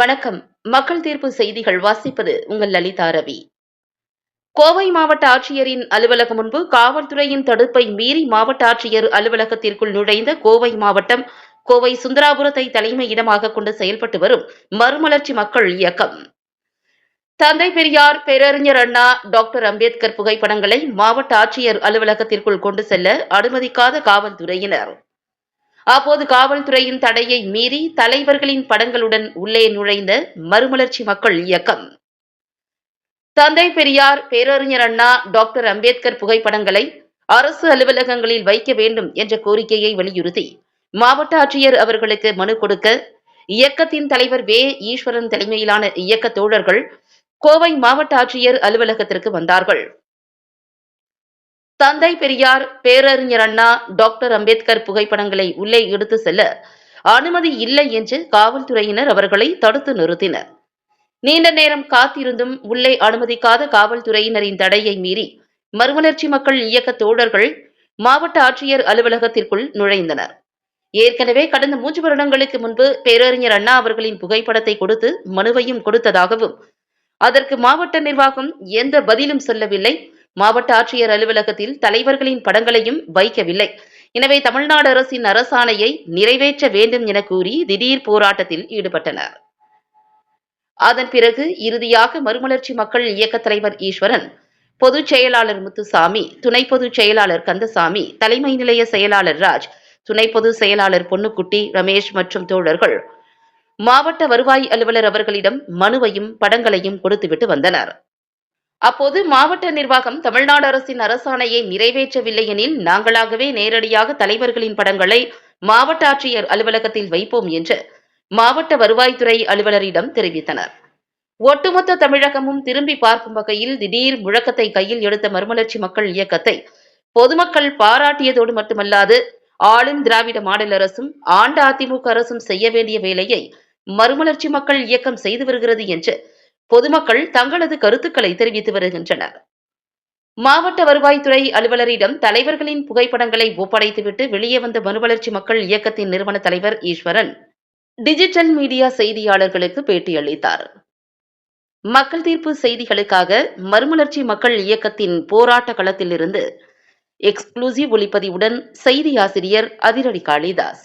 வணக்கம். மக்கள் தீர்ப்பு செய்திகள் வாசிப்பது உங்கள் லலிதா ரவி. கோவை மாவட்ட ஆட்சியரின் அலுவலகம் முன்பு காவல்துறையின் தடுப்பை மீறி மாவட்ட ஆட்சியர் அலுவலகத்திற்குள் நுழைந்த கோவை மாவட்டம் கோவை சுந்தராபுரத்தை தலைமையிடமாக கொண்டு செயல்பட்டு வரும் மறுமலர்ச்சி மக்கள் இயக்கம். தந்தை பெரியார் பேரறிஞர் அண்ணா டாக்டர் அம்பேத்கர் புகைப்படங்களை மாவட்ட ஆட்சியர் அலுவலகத்திற்குள் கொண்டு செல்ல அனுமதிக்காத காவல்துறையினர். அப்போது காவல்துறையின் தடையை மீறி தலைவர்களின் படங்களுடன் உள்ளே நுழைந்த மறுமலர்ச்சி மக்கள் இயக்கம். தந்தை பெரியார் பேரறிஞர் அண்ணா டாக்டர் அம்பேத்கர் புகைப்படங்களை அரசு அலுவலகங்களில் வைக்க வேண்டும் என்ற கோரிக்கையை வலியுறுத்தி மாவட்ட ஆட்சியர் அவர்களுக்கு மனு கொடுக்க இயக்கத்தின் தலைவர் வே. ஈஸ்வரன் தலைமையிலான இயக்க தோழர்கள் கோவை மாவட்ட ஆட்சியர் அலுவலகத்திற்கு வந்தார்கள். தந்தை பெரியார் பேரறிஞர் அண்ணா டாக்டர் அம்பேத்கர் புகைப்படங்களை உள்ளே எடுத்து செல்ல அனுமதி இல்லை என்று காவல்துறையினர் அவர்களை தடுத்து நிறுத்தினர். நீண்ட நேரம் காத்திருந்தும் உள்ளே அனுமதிக்காத காவல்துறையினரின் தடையை மீறி மறுமலர்ச்சி மக்கள் இயக்க தோழர்கள் மாவட்ட ஆட்சியர் அலுவலகத்திற்குள் நுழைந்தனர். ஏற்கனவே கடந்த மூன்று வருடங்களுக்கு முன்பு பேரறிஞர் அண்ணா அவர்களின் புகைப்படத்தை கொடுத்து மனுவையும் கொடுத்ததாகவும் அதற்கு மாவட்ட நிர்வாகம் எந்த பதிலும் சொல்லவில்லை. மாவட்ட ஆட்சியர் அலுவலகத்தில் தலைவர்களின் படங்களையும் வைக்கவில்லை. எனவே தமிழ்நாடு அரசின் அரசாணையை நிறைவேற்ற வேண்டும் என கூறி திடீர் போராட்டத்தில் ஈடுபட்டனர். அதன் பிறகு இறுதியாக மறுமலர்ச்சி மக்கள் இயக்க தலைவர் ஈஸ்வரன் பொதுச் செயலாளர் முத்துசாமி துணை பொதுச் செயலாளர் கந்தசாமி தலைமை நிலைய செயலாளர் ராஜ் துணை பொதுச் செயலாளர் பொன்னுக்குட்டி ரமேஷ் மற்றும் தோழர்கள் மாவட்ட வருவாய் அலுவலர் அவர்களிடம் மனுவையும் படங்களையும் கொடுத்துவிட்டு வந்தனர். அப்போது மாவட்ட நிர்வாகம் தமிழ்நாடு அரசின் அரசாணையை நிறைவேற்றவில்லை எனில் நாங்களாகவே நேரடியாக தலைவர்களின் படங்களை மாவட்ட ஆட்சியர் அலுவலகத்தில் வைப்போம் என்று மாவட்ட வருவாய்த்துறை அலுவலரிடம் தெரிவித்தனர். ஒட்டுமொத்த தமிழகமும் திரும்பி பார்க்கும் வகையில் திடீர் முழக்கத்தை கையில் எடுத்த மறுமலர்ச்சி மக்கள் இயக்கத்தை பொதுமக்கள் பாராட்டியதோடு மட்டுமல்லாது ஆளும் திராவிட மாடல் அரசும் ஆண்ட அதிமுக அரசும் செய்ய வேண்டிய வேலையை மறுமலர்ச்சி மக்கள் இயக்கம் செய்து வருகிறது என்று பொதுமக்கள் தங்களது கருத்துக்களை தெரிவித்து வருகின்றனர். மாவட்ட வருவாய்த்துறை அலுவலரிடம் தலைவர்களின் புகைப்படங்களை ஒப்படைத்துவிட்டு வெளியே வந்த மறுமலர்ச்சி மக்கள் இயக்கத்தின் நிறுவன தலைவர் ஈஸ்வரன் டிஜிட்டல் மீடியா செய்தியாளர்களுக்கு பேட்டியளித்தார். மக்கள் தீர்ப்பு செய்திகளுக்காக மறுமலர்ச்சி மக்கள் இயக்கத்தின் போராட்ட களத்திலிருந்து எக்ஸ்க்ளூசிவ் ஒளிப்பதிவுடன் செய்தி ஆசிரியர் அதிரடி காளிதாஸ்.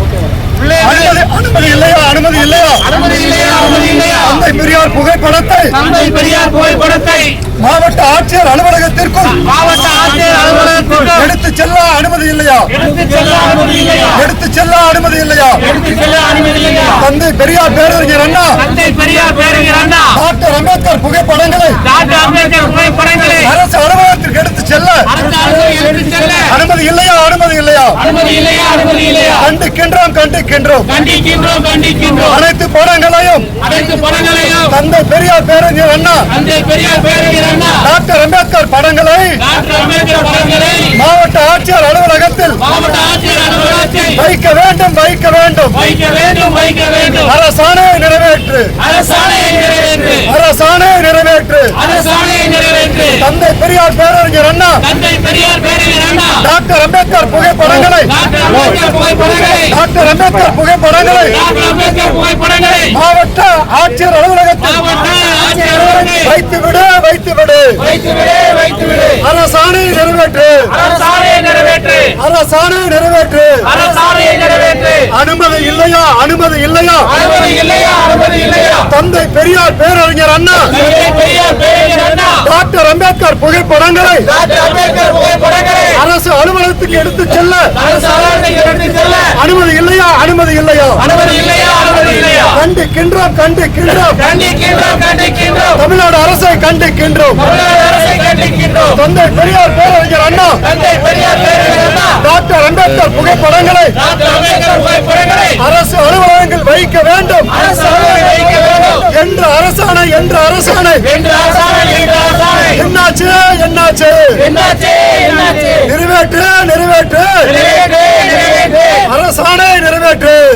அனுமதி இல்லையா அனுமதி இல்லையா அனுமதி இல்லையா அனுமதி இல்லையா தந்தை பெரியார் புகைப்படத்தை தந்தை பெரியார் புகைப்படத்தை மாவட்ட ஆட்சியர் அலுவலகத்திற்கும் மாவட்ட ஆட்சியர் அலுவலகத்திற்கு எடுத்து செல்ல அனுமதி இல்லையா எடுத்து செல்ல அனுமதி இல்லையா எடுத்து செல்ல அனுமதி இல்லையா எடுத்து செல்ல அனுமதி இல்லையா தந்தை பெரியார் பேரறிஞர் அண்ணா தந்தை பெரியார் பேருகிற அண்ணா டாக்டர் அம்பேத்கர் புகைப்படங்களை டாக்டர் அம்பேத்கர் புகைப்படங்களை அரசு அலுவலகத்திற்கு எடுத்து செல்ல அனுமதி இல்லையா அனுமதி இல்லையா அனுமதி இல்லையா அனுமதி இல்லையா கண்டிக்கின்றோம் கண்டிக்கின்றோம் கண்டிக்கின்றோம். கண்டிக்கின்றோம் அனைத்து படங்களையும் அனைத்து படங்களையும் தந்தை பெரியார் பேரறிஞர் அண்ணா தந்தை பெரியார் பேருகிற அண்ணா டாக்டர் அம்பேத்கர் படங்களை டாக்டர் அம்பேத்கர் படங்களை மாவட்ட ஆட்சியர் அலுவலகத்தில் மாவட்ட ஆட்சியர் அலுவலகத்தில் வைக்க வேண்டும் வைக்க வேண்டும். வைக்க வேண்டும் வைக்க வேண்டும். அரசாணை நிறைவேற்று. அரசாணையை நிறைவேற்று. அரசாணை நிறைவேற்று. அரசாணையை நிறைவேற்று. தந்தை பெரியார் பேரறிஞர் அண்ணா தந்தை பெரியார் பேருகிற அண்ணா. டாக்டர் அம்பேத்கர் புகைப்படங்களை டாக்டர் அம்பேத்கர் புகைப்படங்களை டாக்டர் அம்பேத்கர் அம்பேத்கர் புகைப்படங்களை மாவட்ட ஆட்சியர் அலுவலகத்தில் வைத்துவிடு வைத்துவிடு. அரசாணை நிறைவேற்று. அரசாணை நிறைவேற்று. அனுமதி இல்லையா? அனுமதி இல்லையா? தந்தை பெரியார் பேரறிஞர் அண்ணா. டாக்டர் அம்பேத்கர் புகைப்படங்களை அரசு அலுவலகத்துக்கு எடுத்து செல்ல. அனுமதி இல்லையா? அனுமதி இல்லையா? அனுமதி இல்லையா? அனுமதி இல்லையா? கண்டிக்கின்றோம் கண்டிக்கின்றோம். கண்டிக்கின்றோம் கண்டிக்கின்றோம். தமிழ்நாடு அரசை கண்டிக்கின்றோம். தமிழ்நாடு அரசை கண்டிக்கின்றோம். தந்தை பெரியார் பேரறிஞர் அண்ணா. தந்தை பெரியார் பேருகிற அண்ணா. டாக்டர் அம்பேத்கர் புகைப்படங்களை டாக்டர் அம்பேத்கர் புகைப்படங்களை அரசு அலுவலகங்கள் வைக்க வேண்டும். அரசு அலுவலகத்தில் வைக்க வேண்டும். என்ற அரசாணை என்ற அரசாணை. என்று அரசாணை என்று அரசாணை. என்னாச்சு என்னாச்சு? என்னாச்சு என்னாச்சு? நிறைவேற்று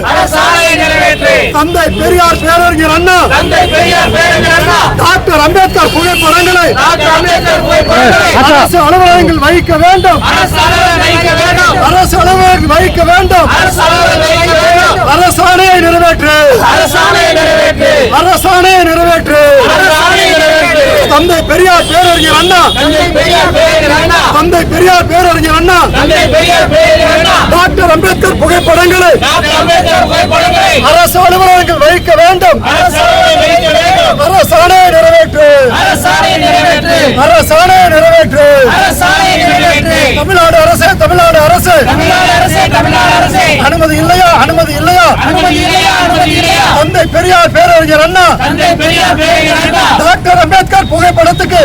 நிறைவேற்று. தந்தை பெரியார் பேரறிஞர் அண்ணா. தந்தை பெரியார் பேரறிஞர் அண்ணா. டாக்டர் அம்பேத்கர் புகைப்படங்களை டாக்டர் அம்பேத்கர் புகைப்படங்களை அரசு அலுவலகங்கள் வைக்க வேண்டும். அரசு அலுவலகம் வைக்க வேண்டும். அரசு அலுவலகங்கள் வைக்க வேண்டும். அரசு அலுவலகம் வைக்க வேண்டும். அரசாணையை நிறைவேற்று. அரசாணையை நிறைவேற்று. அரசாணையை நிறைவேற்று. அரசாணையை நிறைவேற்று. தந்தை பெரியார் பேரறிஞர் அண்ணா. தந்தை பெரியார் பேரறிஞர் அண்ணா. தந்தை பெரியார் பேரறிஞர் அண்ணா. தந்தை பெரியார் பேரறிஞர் அண்ணா. டாக்டர் அம்பேத்கர் புகைப்படங்களை டாக்டர் அம்பேத்கர் புகைப்படங்களை அரசு அலுவலகங்கள் வைக்க வேண்டும். அரசு அலுவலகம் வைக்க வேண்டும். அரசாணையை நிறைவேற்று. அரசாணையை நிறைவேற்று. அரசாணையை நிறைவேற்று. நிறைவேற்று தமிழ்நாடு அரசு தமிழ்நாடு அரசு. அனுமதி இல்லையா அனுமதி இல்லையா? தந்தை பெரியார் பேரறிஞர் அண்ணா. டாக்டர் அம்பேத்கர் புகைப்படத்துக்கு.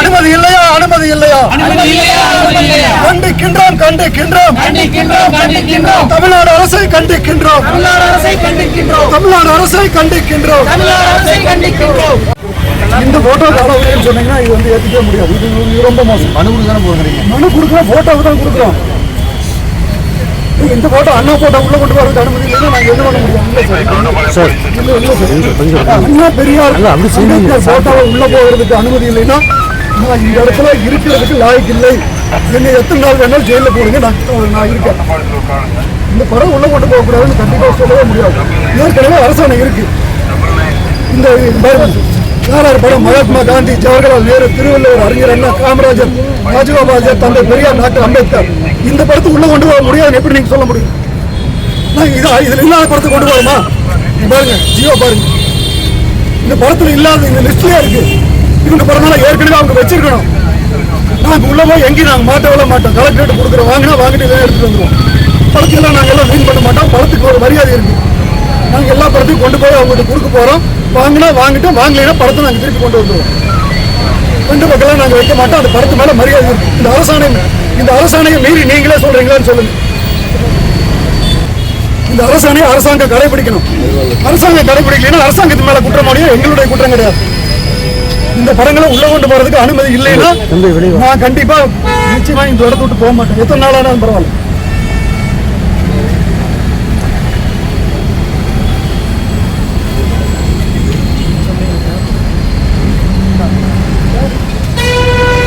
அனுமதி இல்லையா அனுமதி இல்லையா? கண்டிக்கின்றோம் கண்டிக்கின்றோம். தமிழ்நாடு அரசை கண்டிக்கின்றோம். தமிழ்நாடு அரசை கண்டிக்கின்றோம். தமிழ்நாடு அரசை கண்டிக்கின்றோம். இந்த போட்டோ அளவுன்னு சொன்னீங்கன்னா இது வந்து ஏற்றுக்கவே முடியாது. இது ரொம்ப மோசம். மனு கொடுக்க தானே போகிறீங்க மனு கொடுக்குறோம் போட்டோவுக்கு தான் கொடுக்குறோம் இந்த போட்டோ அண்ணா போட்டோ உள்ள கொண்டு வரதுக்கு அனுமதி இல்லைன்னா நாங்க என்ன பண்ண முடியும் சார். இல்ல இல்ல சார். அண்ணா பெரியார் அம்பேத்கர் போட்டோவை உள்ள போகிறதுக்கு அனுமதி இல்லைன்னா நான் இந்த இடத்துல இருக்கிறதுக்கு லாய்க்கு இல்லை. என்னை எத்தனை நாள் வேணாலும் ஜெயிலில் போடுங்க. நான் நான் இருக்கேன். இந்த படம் உள்ள கொண்டு போகக்கூடாதுன்னு கண்டிப்பாக சொல்லவே முடியாது. ஏற்கனவே அரசாணை இருக்கு. இந்த பாருங்க. சாலார் படம் மகாத்மா காந்தி ஜவஹர்லால் நேரு திருவள்ளுவர் அறிஞர் அண்ணா காமராஜர் ராஜகோபாலாச்சார் தந்தை பெரியார் டாக்டர் அம்பேத்கர். இந்த படத்தை உள்ள கொண்டு போக முடியாது எப்படி நீங்க சொல்ல முடியும்? நான் இது இதுல இல்லாத படத்தை கொண்டு போகணுமா? பாருங்க ஜியோ பாருங்க. இந்த படத்துல இல்லாத இந்த லிஸ்ட்லயே இருக்கு. இவங்க படம்னால ஏற்கனவே அவங்க வச்சிருக்கணும். நாங்க உள்ள போய் எங்கேயும் நாங்க மாட்ட மாட்டோம்? கலெக்டரேட் கொடுக்குறோம் வாங்கினா வாங்கிட்டு தான் எடுத்துட்டு வந்துடுவோம் படத்தையெல்லாம் நாங்க எல்லாம் வீண் பண்ண மாட்டோம். படத்துக்கு ஒரு மரியாதை இருக்கு. நாங்க எல்லா படத்தையும் கொண்டு போய் அவங்ககிட்ட கொடுக்க போறோம். வாங்கினா வாங்கிட்டு வாங்கலைன்னா படத்தை நாங்க திருப்பி கொண்டு வந்துருவோம். ரெண்டு பக்கம் நாங்க வைக்க மாட்டோம் அந்த படத்து மேல மரியாதை இந்த அரசாணை இந்த அரசாணையை மீறி நீங்களே சொல்றீங்களான்னு சொல்லுங்க. இந்த அரசாணையை அரசாங்கம் கடைபிடிக்கணும். அரசாங்கம் கடைபிடிக்கலைன்னா அரசாங்கத்து மேல குற்றம் முடியும் எங்களுடைய குற்றம் கிடையாது. இந்த படங்களை உள்ள கொண்டு போறதுக்கு அனுமதி இல்லைன்னா நான் கண்டிப்பா நிச்சயமா இந்த இடத்த விட்டு போக மாட்டேன். எத்தனை நாளானாலும் பரவாயில்ல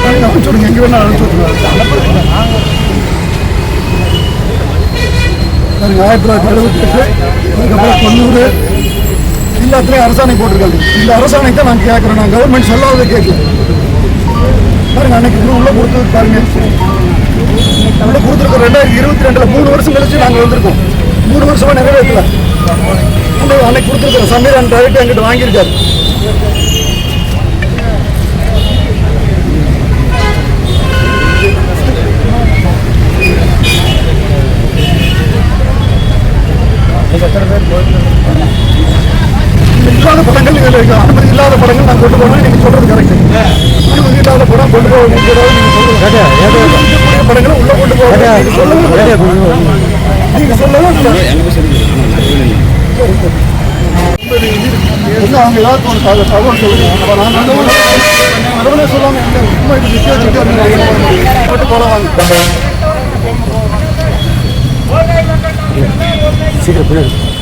நாங்க அனுப்பிச்சு விடுங்க வேணாலும் வேணா அனுப்பிச்சு பாருங்க ஆயிரத்தி தொள்ளாயிரத்தி எழுபத்தி எட்டு அதுக்கப்புறம் தொண்ணூறு. எல்லாத்துலேயும் அரசாணை போட்டிருக்காங்க. இந்த அரசாணை தான் நாங்கள் கேட்குறோம் நான் கவர்மெண்ட் சொல்லாத கேட்கல. பாருங்க அன்னைக்கு இன்னும் உள்ள கொடுத்தது பாருங்க. உள்ள கொடுத்துருக்கோம் ரெண்டாயிரத்தி இருபத்தி ரெண்டுல மூணு வருஷம் கழிச்சு நாங்கள் வந்திருக்கோம். மூணு வருஷமா நிறைவேற்றல. அன்னைக்கு அன்னைக்கு கொடுத்துருக்கோம் அண்ட் டைரக்ட் என்கிட்ட வாங்கியிருக்காரு இல்லாத படங்கள் இதில் இருக்கு அனுமதி இல்லாத படங்கள் நான் கொண்டு போகணும் நீங்க சொல்றது கரெக்ட் அனுமதி இல்லாத படம் கொண்டு போக நீங்க நீங்க படங்களை உள்ள கொண்டு போக நீங்க சொல்லவும் நீங்க சொல்லவும் இல்லை. அவங்க ஒரு தகவல் அப்ப நான் தகவல் தகவலே சொல்லாம எங்க சும்மா இது வித்தியாசம் போட்டு போல வாங்க. ஆமா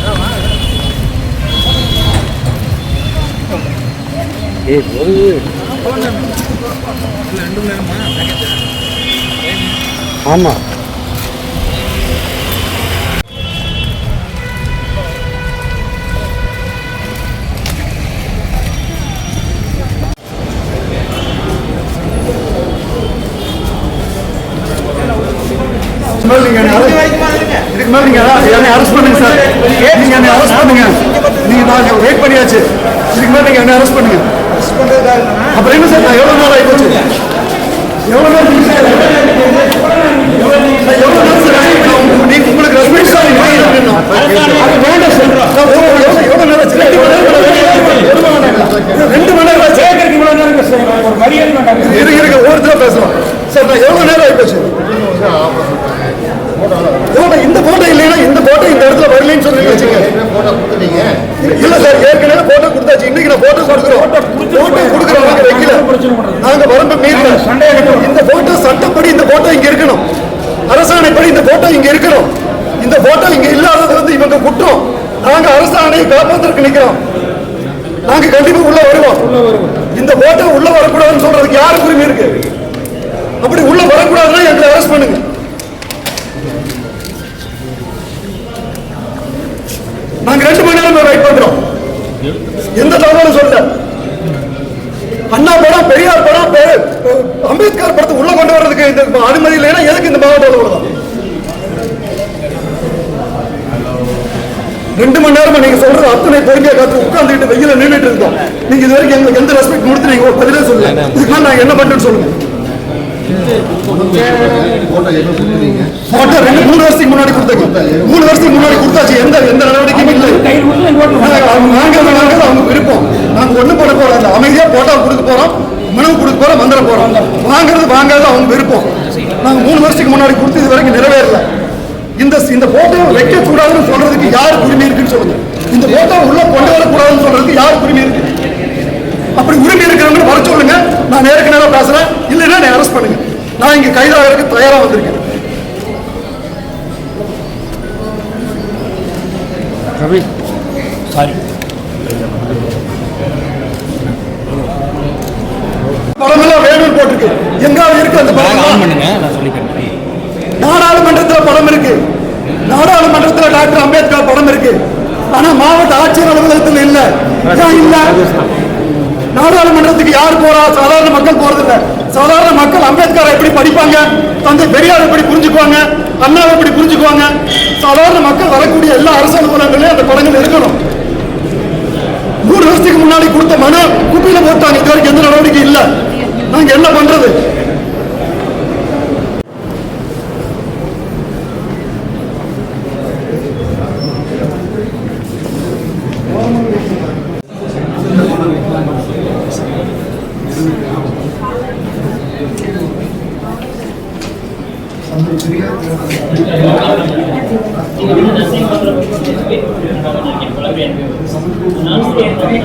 மேல நீங்க என்னை இதுக்கு மேலே நீங்க என்னை அரெஸ்ட் பண்ணுங்க சார் நீங்க என்னை அரெஸ்ட் பண்ணுங்க. நீங்க நாங்க வெயிட் பண்ணியாச்சு. இதுக்கு மேலே நீங்க என்ன அரெஸ்ட் பண்ணுங்க. அப்புறம் என்ன சார் நான் எவ்வளவு நாள் ஆகி போச்சு எவ்வளவு நாள் எவ்வளவு நாள் சார் உங்களுக்கு ரெஸ்பெக்ட் சார் அது வேண்டாம் சார் நான் எவ்வளவு எவ்வளவு- எவ்வளவு நேரம் ஆச்சு? ரெண்டு மணி நேரம் ஆச்சு. ஒரு மணி நேரம் ஆச்சு. ரெண்டு மணி நேரம் ஆச்சு. இரு இருங்க ஒருத்தர் பேசுறோம் சார் நான் எவ்வளவு நேரம் ஆகி போச்சு போட்டோ இந்த போட்டோ இல்லைன்னா இந்த போட்டோ இந்த இடத்துல வரலன்னு சொல்லி வச்சுங்க இல்ல சார் ஏற்கனவே போட்டோ கொடுத்தாச்சு இன்னைக்கு நான் போட்டோ கொடுக்குறோம் போட்டோ கொடுக்குறோம் நாங்க வைக்கல நாங்க வரம்பு மீறல இந்த போட்டோ சட்டப்படி இந்த போட்டோ இங்க இருக்கணும் அரசாணைப்படி இந்த போட்டோ இங்க இருக்கணும் இந்த போட்டோ இங்க இல்லாதது வந்து இவங்க குற்றம் நாங்க அரசாணையை காப்பாத்திற்கு நிக்கிறோம். நாங்க கண்டிப்பா உள்ள வருவோம். இந்த ஓட்டை உள்ள வரக்கூடாதுன்னு சொல்றதுக்கு யாரு உரிமை இருக்கு? அப்படி உள்ள வரக்கூடாதுன்னா எங்களை அரெஸ்ட் பண்ணுங்க. நாங்க ரெண்டு மணி நேரம் வெயிட் பண்றோம் எந்த தகவலும் சொல்ல அண்ணா படம் பெரியார் படம் பெ- அம்பேத்கர் படத்தை உள்ள கொண்டு வர்றதுக்கு இந்த அனுமதி இல்லைன்னா எதுக்கு இந்த மாவட்டம் உள்ளதான் ரெண்டு மணி நேரமா நீங்க சொல்றது அத்தனை பொறுமையா காத்து உட்கார்ந்துட்டு வெயில நின்றுட்டு இருந்தோம் நீங்க இது வரைக்கும் எங்களுக்கு எந்த ரெஸ்பெக்ட் கொடுத்து நீங்க ஒரு பதிலே சொல்லுங்க இதுக்கு நான் என்ன பண்றேன்னு சொல்லுங்க. போட்டோ ரெண்டு மூணு வருஷத்துக்கு முன்னாடி கொடுத்தாங்க மூணு வருஷத்துக்கு முன்னாடி கொடுத்தாச்சு. எந்த எந்த நடவடிக்கையும் இல்லை. அவங்க வாங்குறது வாங்குறது அவங்க விருப்பம். நாங்க ஒண்ணும் பண்ண போறோம். அமைதியா போட்டோ கொடுக்க போறோம். மனு கொடுக்க போறோம் வந்துட போறோம். வாங்குறது வாங்காத அவங்க விருப்பம். நாங்க மூணு வருஷத்துக்கு முன்னாடி கொடுத்து இது வரைக்கும் நிறைவேறல. இந்த இந்த போட்டோ வைக்க கூடாதுன்னு சொல்றதுக்கு யாருக்கு உரிமை இருக்குன்னு சொல்லுங்க. இந்த போட்டோ உள்ள கொண்டு வரக்கூடாதுன்னு சொல்றதுக்கு யாருக்கு உரிமை இருக்கு? அப்படி உரிமை இருக்கிறவங்க வர சொல்லுங்க. நான் நேருக்கு நேரம் பேசுறேன். இல்லைன்னா என்னை அரெஸ்ட் பண்ணுங்க. நான் இங்க கைதாகிறதுக்கு தயாரா வந்திருக்கேன். படமெல்லாம் வேணும்னு போட்டிருக்கு. எங்காவது இருக்கு அந்த படம் பண்ணுங்க. நான் சொல்லிக்கிறேன். நாடாளுமன்றத்துல படம் இருக்கு. நாடாளுமன்றத்துல டாக்டர் அம்பேத்கர் படம் இருக்கு. ஆனா மாவட்ட ஆட்சியர் அலுவலகத்தில் இல்ல. இல்ல? நாடாளுமன்றத்துக்கு யார் போறா? சாதாரண மக்கள் போறது இல்ல சாதாரண மக்கள் அம்பேத்கர் எப்படி படிப்பாங்க? தந்தை பெரியார் எப்படி புரிஞ்சுக்குவாங்க? அண்ணாவை எப்படி புரிஞ்சுக்குவாங்க? சாதாரண மக்கள் வரக்கூடிய எல்லா அரசு அலுவலகங்களையும் அந்த படங்கள் இருக்கணும். நூறு வருஷத்துக்கு முன்னாடி கொடுத்த மனு குப்பையில போட்டாங்க. இது வரைக்கும் எந்த நடவடிக்கை இல்ல. நாங்க என்ன பண்றது?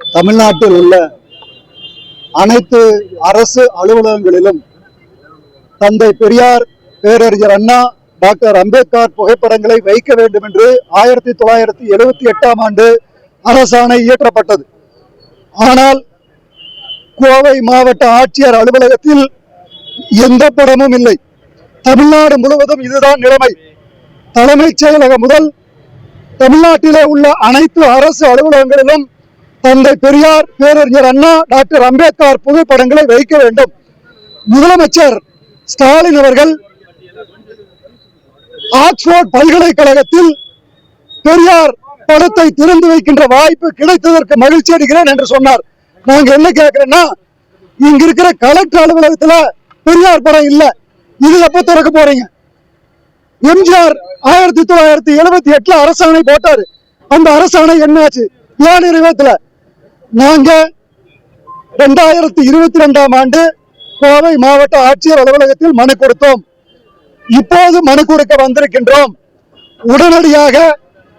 தமிழ்நாட்டில் உள்ள அனைத்து அரசு அலுவலகங்களிலும் தந்தை பெரியார் பேரறிஞர் அண்ணா டாக்டர் அம்பேத்கர் புகைப்படங்களை வைக்க வேண்டும் என்று ஆயிரத்தி தொள்ளாயிரத்தி எழுபத்தி எட்டாம் ஆண்டு அரசாணை இயற்றப்பட்டது. ஆனால் கோவை மாவட்ட ஆட்சியர் அலுவலகத்தில் எந்த படமும் இல்லை. தமிழ்நாடு முழுவதும் இதுதான் நிலைமை. தலைமைச் செயலகம் முதல் தமிழ்நாட்டிலே உள்ள அனைத்து அரசு அலுவலகங்களிலும் தந்தை பெரியார் பேரறிஞர் அண்ணா டாக்டர் அம்பேத்கர் புகைப்படங்களை வைக்க வேண்டும். முதலமைச்சர் ஸ்டாலின் அவர்கள் ஆக்ஸ்போர்ட் பல்கலைக்கழகத்தில் பெரியார் படத்தை திறந்து வைக்கின்ற வாய்ப்பு கிடைத்ததற்கு மகிழ்ச்சி அடைகிறேன் என்று சொன்னார். நாங்க என்ன கேட்கிறேன்னா இங்க இருக்கிற கலெக்டர் அலுவலகத்துல பெரியார் படம் இல்ல. இது எப்ப திறக்க போறீங்க? எம்ஜிஆர் ஆயிரத்தி தொள்ளாயிரத்தி எழுபத்தி எட்டுல அரசாணை போட்டாரு. அந்த அரசாணை என்னாச்சு? ஏன் நிறைவேற்றல? நாங்க ரெண்டாயிரத்தி இருபத்தி ரெண்டாம் ஆண்டு கோவை மாவட்ட ஆட்சியர் அலுவலகத்தில் மனு கொடுத்தோம். இப்போது மனு கொடுக்க வந்திருக்கின்றோம். உடனடியாக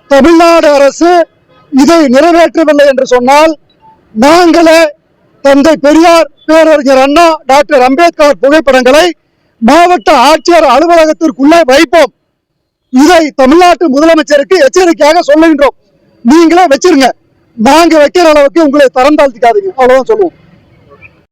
தமிழ்நாடு அரசு இதை நிறைவேற்றவில்லை என்று சொன்னால் நாங்களே தந்தை பெரியார் பேரறிஞர் அண்ணா டாக்டர் அம்பேத்கர் புகைப்படங்களை மாவட்ட ஆட்சியர் அலுவலகத்திற்குள்ளே வைப்போம். இதை தமிழ்நாட்டு முதலமைச்சருக்கு எச்சரிக்கையாக சொல்லுகின்றோம். நீங்களே வச்சிருங்க. நாங்க வைக்கிற அளவுக்கு உங்களை தரம் தாழ்த்திக்காதீங்க. அவ்வளவுதான் சொல்லுவோம்.